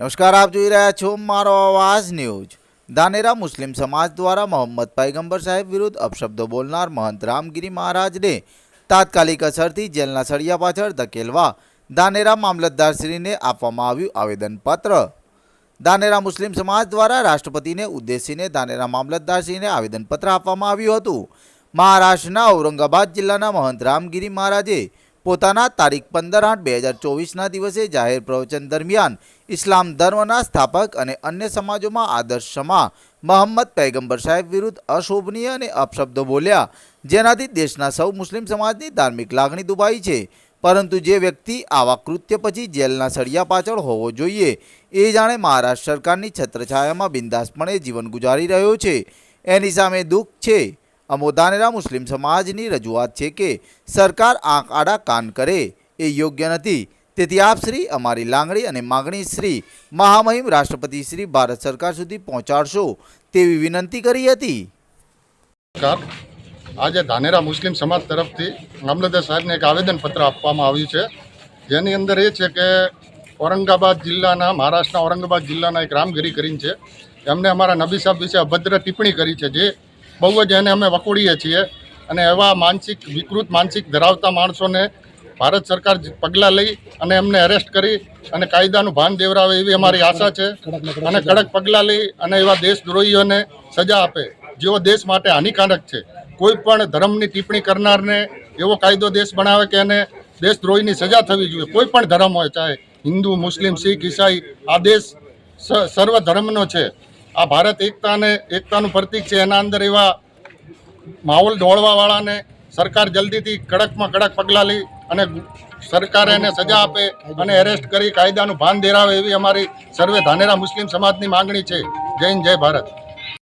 નમસ્કાર, આપ જોઈ રહ્યા છો મારો અવાજ ન્યૂઝ. ધાનેરા મુસ્લિમ સમાજ દ્વારા મોહમ્મદ પૈગંબર સાહેબ વિરુદ્ધ અપશબ્દો બોલનાર મહંત રામગીરી મહારાજને તાત્કાલિક અસરથી જેલના સળિયા પાછળ ધકેલવા ધાનેરા મામલતદારશ્રીને આપવામાં આવ્યું આવેદનપત્ર. ધાનેરા મુસ્લિમ સમાજ દ્વારા રાષ્ટ્રપતિને ઉદ્દેશીને ધાનેરા મામલતદારશ્રીને આવેદનપત્ર આપવામાં આવ્યું હતું. મહારાષ્ટ્રના ઔરંગાબાદ જિલ્લાના મહંત રામગીરી મહારાજે પોતાના તારીખ પંદર આઠ બે હજાર ચોવીસના દિવસે જાહેર પ્રવચન દરમિયાન ઇસ્લામ ધર્મના સ્થાપક અને અન્ય સમાજોમાં આદર્શ સમા મોહમ્મદ પૈગંબર સાહેબ વિરુદ્ધ અશોભનીય અને અપશબ્દો બોલ્યા. જેનાથી દેશના સૌ મુસ્લિમ સમાજની ધાર્મિક લાગણી દુભાઈ છે. પરંતુ જે વ્યક્તિ આવા કૃત્ય પછી જેલના સળિયા પાછળ હોવો જોઈએ, એ જાણે મહારાષ્ટ્ર સરકારની છત્રછાયામાં બિંદાસપણે જીવન ગુજારી રહ્યો છે. એની સામે દુઃખ છે. અમો ધાનેરા મુસ્લિમ સમાજની રજૂઆત છે કે સરકાર આંખ આડા કાન કરે, એ યોગ્ય નથી. તેથી આપ શ્રી અમારી લાંગણી અને માગણી શ્રી મહામહિમ રાષ્ટ્રપતિ શ્રી ભારત સરકાર સુધી પહોંચાડશો તેવી વિનંતી કરી હતી. આજે ધાનેરા મુસ્લિમ સમાજ તરફથી મામલતદાર સાહેબને એક આવેદનપત્ર આપવામાં આવ્યું છે. જેની અંદર એ છે કે ઔરંગાબાદ જિલ્લાના, મહારાષ્ટ્રના ઔરંગાબાદ જિલ્લાના એક રામગીરી કરીને છે. એમને અમારા નબી સાહેબ વિશે અભદ્ર ટિપ્પણી કરી છે જે બહુ જ એને અમે વખોડીએ છીએ અને એવા માનસિક, વિકૃત માનસિક ધરાવતા માણસોને ભારત સરકાર પગલાં લઈ અને એમને અરેસ્ટ કરી અને કાયદાનું ભાન દેવરાવે એવી અમારી આશા છે. અને કડક પગલાં લઈ અને એવા દેશદ્રોહીઓને સજા આપે, જેઓ દેશ માટે હાનિકારક છે. કોઈ પણ ધર્મની ટિપ્પણી કરનારને એવો કાયદો દેશ બનાવે કે એને દેશદ્રોહીની સજા થવી જોઈએ. કોઈ પણ ધર્મ હોય, ચાહે હિન્દુ, મુસ્લિમ, શીખ, ઈસાઈ, આ દેશ સર્વ ધર્મનો છે. આ ભારત એકતાને, એકતાનું પ્રતીક છે એના અંદર એવા માહોલ દોડવાવાળાને સરકાર જલ્દીથી કડકમાં કડક પગલાં લઈ અને સરકાર એને સજા આપે અને એરેસ્ટ કરી કાયદાનું ભાન દેરાવે એવી અમારી સર્વે ધાનેરા મુસ્લિમ સમાજની માંગણી છે. જય હિન્દ, જય ભારત.